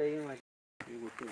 തൈ മാറ്റി ഈ കുത്തി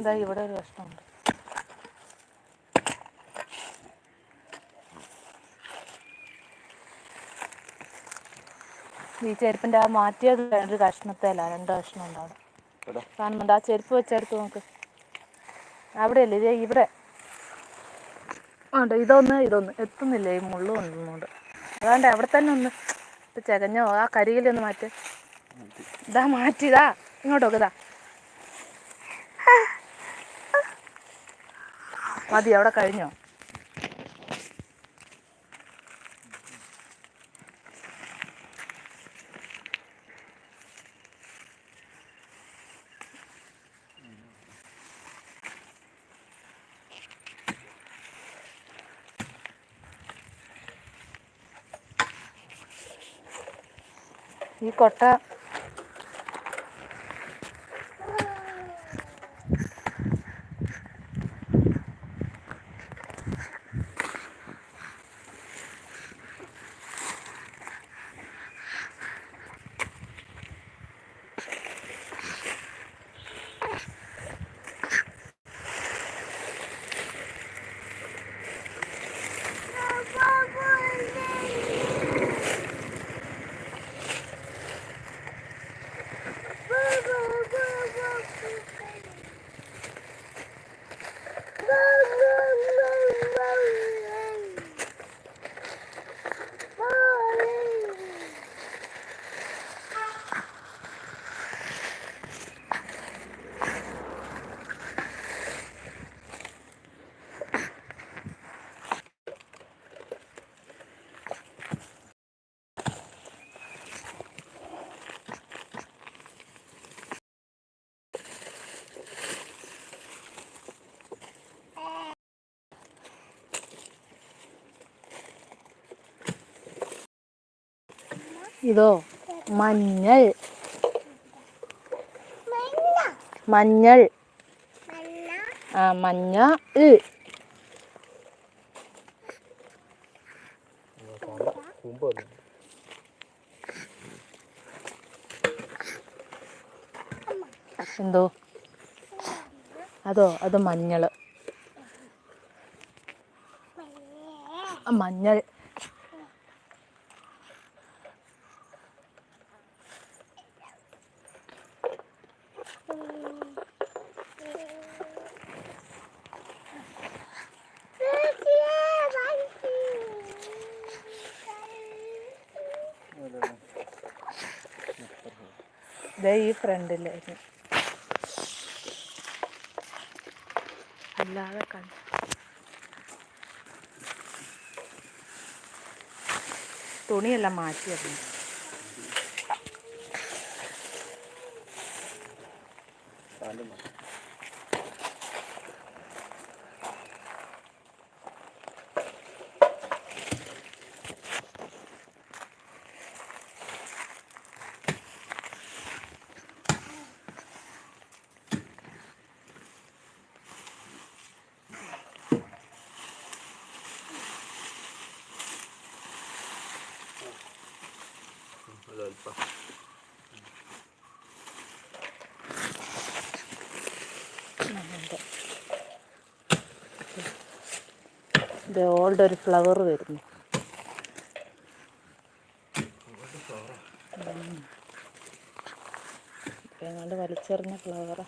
ഇതാ ഇവിടെ ഒരു കഷ്ണമുണ്ട്. ഈ ചെരുപ്പിന്റെ ആ മാറ്റിയത് ഒരു കഷ്ണത്തേല രണ്ട് കഷ്ണം ഉണ്ട് അവിടെ. ഇവിടെ കാണുന്നുണ്ട് ആ ചെരുപ്പ് വെച്ചെടുത്ത് നോക്ക്. അവിടെ അല്ലേ ഇതേ ഇവിടെ. ഉണ്ട് ഇതൊന്ന് ഇതൊന്ന്. എത്തുന്നില്ല ഈ മുള്ളു കൊണ്ടുകൊണ്ട് അതാണ്ട് അവിടെ തന്നെ ഒന്ന് ചകഞ്ഞോ ആ കരികിലൊന്ന് മാറ്റ്. മാറ്റി. ഇതാ മാറ്റിതാ ഇങ്ങോട്ടൊക്കെ ഇതാ മതി അവിടെ കഴിഞ്ഞോ? ഈ കൊട്ട ഇതോ മഞ്ഞൾ. മഞ്ഞൾ. ആ മഞ്ഞ. എന്തോ? അതോ അത് മഞ്ഞൾ മഞ്ഞൾ. ദേ ഈ ഫ്രണ്ടിലായിരുന്നു അല്ലാതെ കണ്ട തുണിയെല്ലാം മാറ്റിയായിരുന്നു കാലും ഒരല്പം. ഇത് ഓൾഡ് ഒരു ഫ്ലവർ വരുന്നു. എങ്ങാണ്ട് വലിച്ചെറിഞ്ഞ ഫ്ലവറാ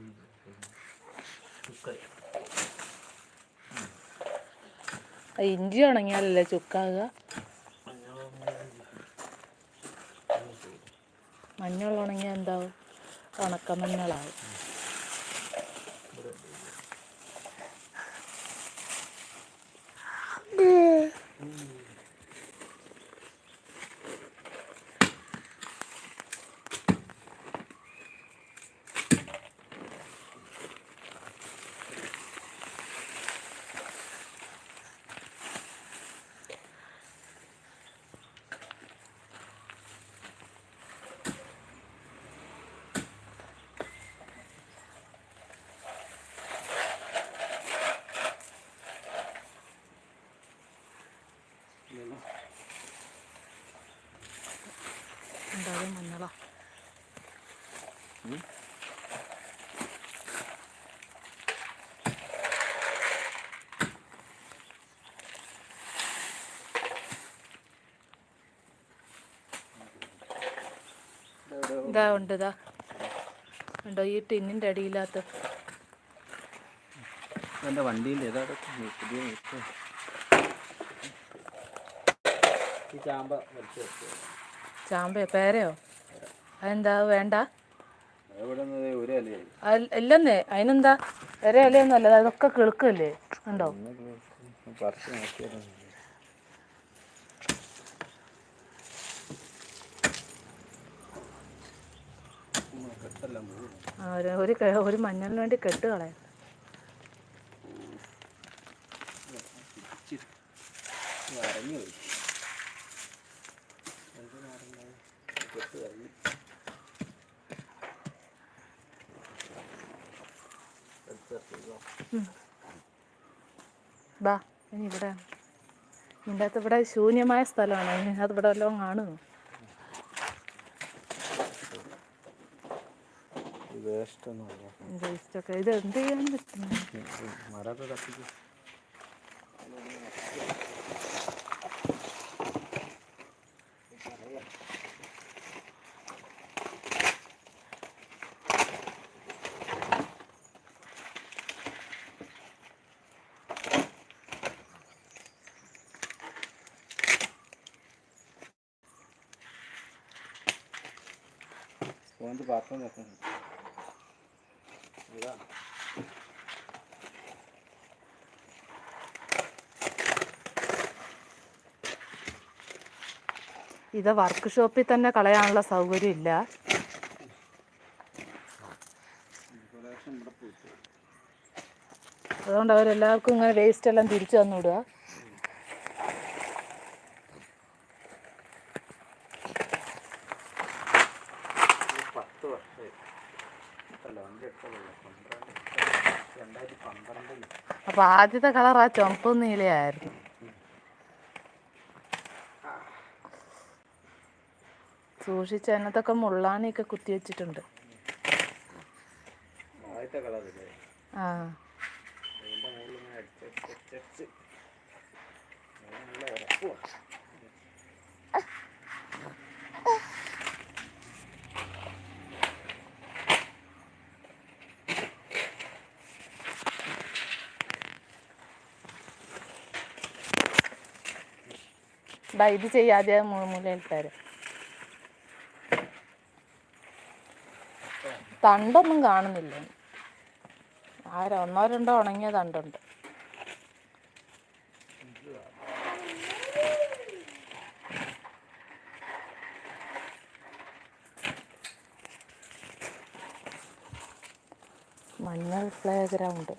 ചുക്കായി ആ ഇഞ്ചി ഉണങ്ങിയാലല്ലേ ചുക്കാകുക മഞ്ഞൾ ഉണങ്ങിയാൽ എന്താവും? ഉണക്കമഞ്ഞളാവും ഇതാ ഉണ്ട് ഇതാ. ഉണ്ടോ ഈ ടിന്നിന്റെ അടിയില്ലാത്ത എന്റെ ഈ ചാമ്പ ചാമ്പയോ? പേരയോ? അതെന്താ? വേണ്ട. അല്ലെന്നേ അതിനെന്താ? വേറെ ഇലയൊന്നും അല്ല അതൊക്കെ കിളുക്കല്ലേ? ഉണ്ടോ? ഒരു- ഒരു മഞ്ഞളിന് വേണ്ടി കെട്ട് കളയാം. ബാ ഇനി ഇവിടെ ഇതിന്റെ അകത്ത് ഇവിടെ ശൂന്യമായ സ്ഥലമാണ്. ഇതിനകത്ത് ഇവിടെ വല്ലതും കാണുമോ വേസ്റ്റ് ഒന്നും വേസ്റ്റ് ഒക്കെ ഇത് എന്ത് ചെയ്യാൻ പറ്റും മരമൊക്കെ കത്തിക്കും. batam na നോക്കുന്നു ഇതാ ഇത് വർക്ക് ഷോപ്പിൽ തന്നെ കളയാനുള്ള സൗകര്യം ഇല്ല അതുകൊണ്ട് അവരെല്ലാവർക്കും ഇങ്ങനെ വേസ്റ്റ് എല്ലാം തിരിച്ചു തന്നു വിടുക ആദ്യത്തെ കളർ ആ ചുമപ്പ് നീലയായിരുന്നു. സൂക്ഷിച്ച് അതിനകത്തൊക്കെ മുള്ളാണിയൊക്കെ കുത്തി വെച്ചിട്ടുണ്ട്. ആ. നല്ല ബാ ഇത് ചെയ്യാതെ മൂലയിൽ തരാം തണ്ടൊന്നും കാണുന്നില്ല. ആരോ ഒന്നോ രണ്ടോ ഉണങ്ങിയ തണ്ടുണ്ട്. മഞ്ഞൾ പ്ലേ ഗ്രൗണ്ട്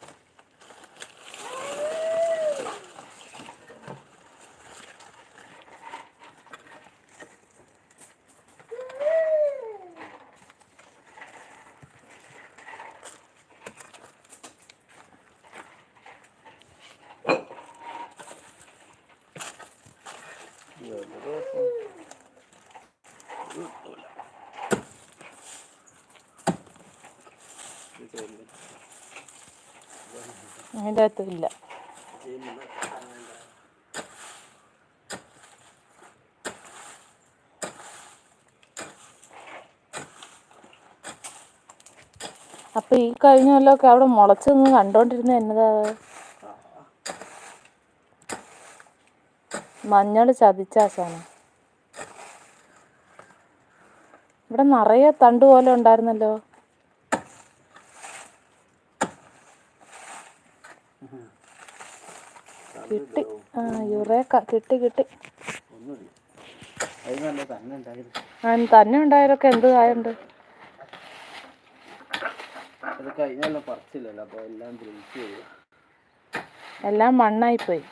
അതിന്റെ അകത്തും ഇല്ല. അപ്പൊ ഈ കഴിഞ്ഞ കൊല്ലമൊക്കെ അവിടെ മുളച്ച് നിന്ന് കണ്ടോണ്ടിരുന്ന എന്നതാ? മഞ്ഞൾ മഞ്ഞൾ ചതിച്ചാസാണ് ഇവിടെ നിറയെ തണ്ട് പോലെ ഉണ്ടായിരുന്നല്ലോ കിട്ടി ആ യുറേക്ക കിട്ടി കിട്ടി. തന്നെ ഉണ്ടായാലൊക്കെ എന്ത് കായുണ്ട്? എല്ലാം മണ്ണായി പോയി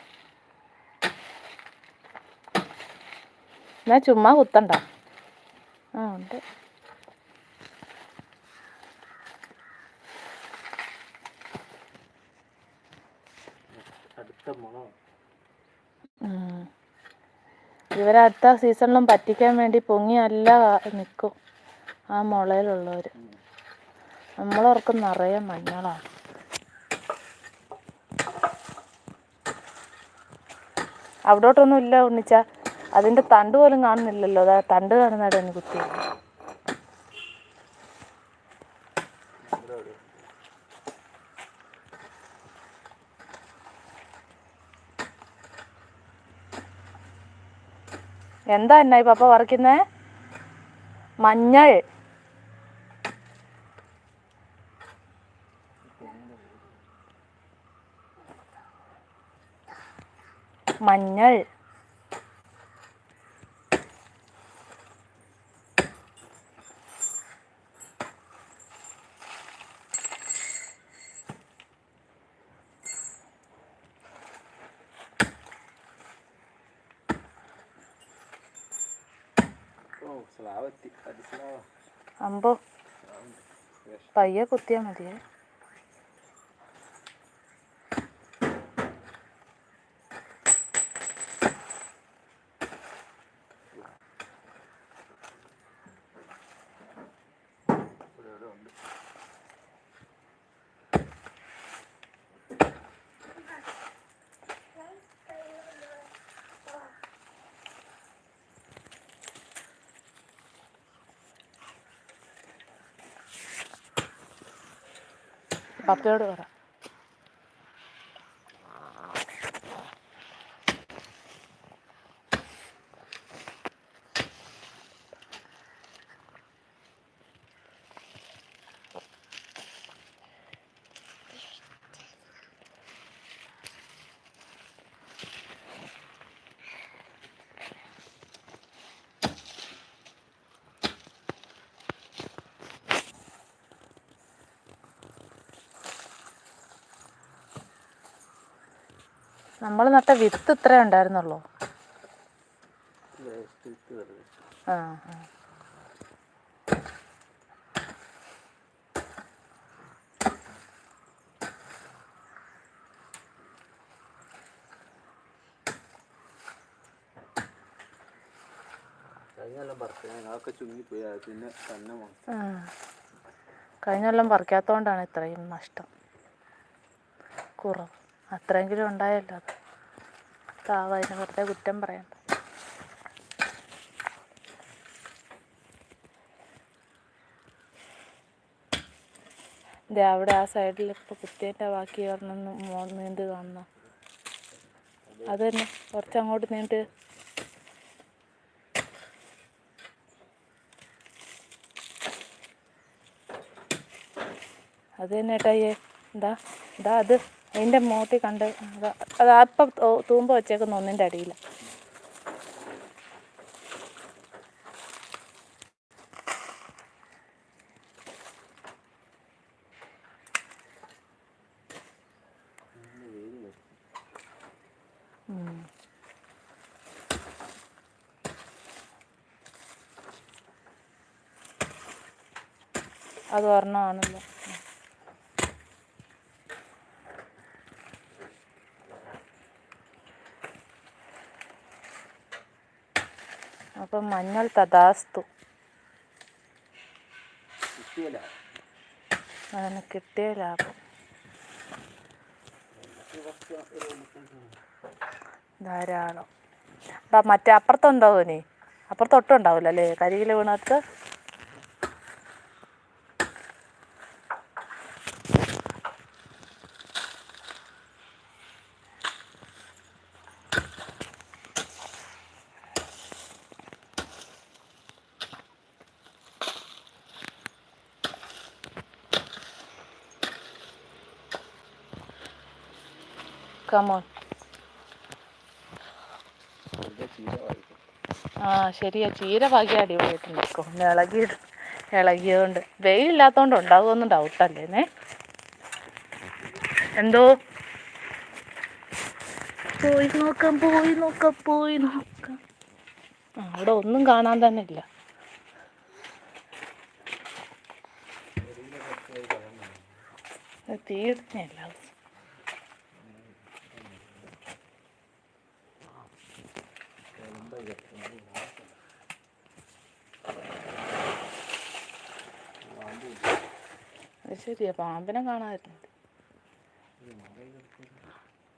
എന്നാ ചുമ്മാ കുത്തണ്ട. ആ ഉണ്ട്. അടുത്ത മുള ഉം. ഇവരെ അടുത്ത സീസണിലും പറ്റിക്കാൻ വേണ്ടി പൊങ്ങി അല്ല നിൽക്കും ആ മുളയിലുള്ളവർ നമ്മളോർക്കും നിറയെ മഞ്ഞളാണ് അവിടോട്ടൊന്നും ഇല്ല ഉണ്ണിച്ച. അതിന്റെ തണ്ട് പോലും കാണുന്നില്ലല്ലോ. അതാ തണ്ട് കാണുന്നതായിട്ട് എനിക്ക് എന്താ എന്നാ ഈ പപ്പ പറിക്കുന്നേ? മഞ്ഞൾ. മഞ്ഞൾ. അമ്പോ പയ്യെ കുത്തിയാൽ മതിയേ പപ്പയോട് പറ. നമ്മൾ നട്ട വിത്ത് ഇത്രേ ഉണ്ടായിരുന്നുള്ളൂ. ആ. കഴിഞ്ഞ കൊല്ലം പറിക്കാത്തോണ്ടാണ് ഇത്രയും നഷ്ടം. കുറവ്. അത്രയെങ്കിലും ഉണ്ടായല്ലോ അത്. താവ അതിന് വെറുതെ കുറ്റം പറയണ്ട. ദേ അവിടെ ആ സൈഡിൽ ഇപ്പോൾ കുത്തിയതിന്റെ ബാക്കി ഒരെണ്ണം നീണ്ട് കാണുന്ന അത് തന്നെ കുറച്ച് അങ്ങോട്ട് നീണ്ട് അത് തന്നെ ഏട്ടായിയെ എന്താ എന്താ അത്? അതിന്റെ മോട്ടി കണ്ട് അത് അപ്പം തൂമ്പ വെച്ചേക്കുന്ന ഒന്നിന്റെ അടിയിൽ അത് ഒരെണ്ണമാണല്ലോ. അപ്പം മഞ്ഞൾ തഥാസ്തു. അതാണ് അതിന് കിട്ടിയ ലാഭം ധാരാളം. അപ്പം മറ്റേ അപ്പുറത്തുണ്ടോ ഇനി. അപ്പുറത്ത് ഒട്ടും ഉണ്ടാവില്ല അല്ലേ? കരികിൽ വീണത്ത് കമോൺ. ആ ശരിയാ. ചീര ഭാഗ്യ അടിപൊളിയായിട്ടുണ്ട് ഒന്ന് ഇളകി ഇളകിയതുകൊണ്ട്. വെയിലില്ലാത്തതുകൊണ്ട് ഉണ്ടാകുമെന്ന് ഡൗട്ടല്ലേന്നേ എന്തോ? പോയി നോക്കാം പോയി നോക്കാം പോയി നോക്കാം. അവിടെ ഒന്നും കാണാൻ തന്നെ ഇല്ല. തീർച്ചയല്ല അത് ശരിയാ. പാമ്പിനെ കാണാതിരുന്നത്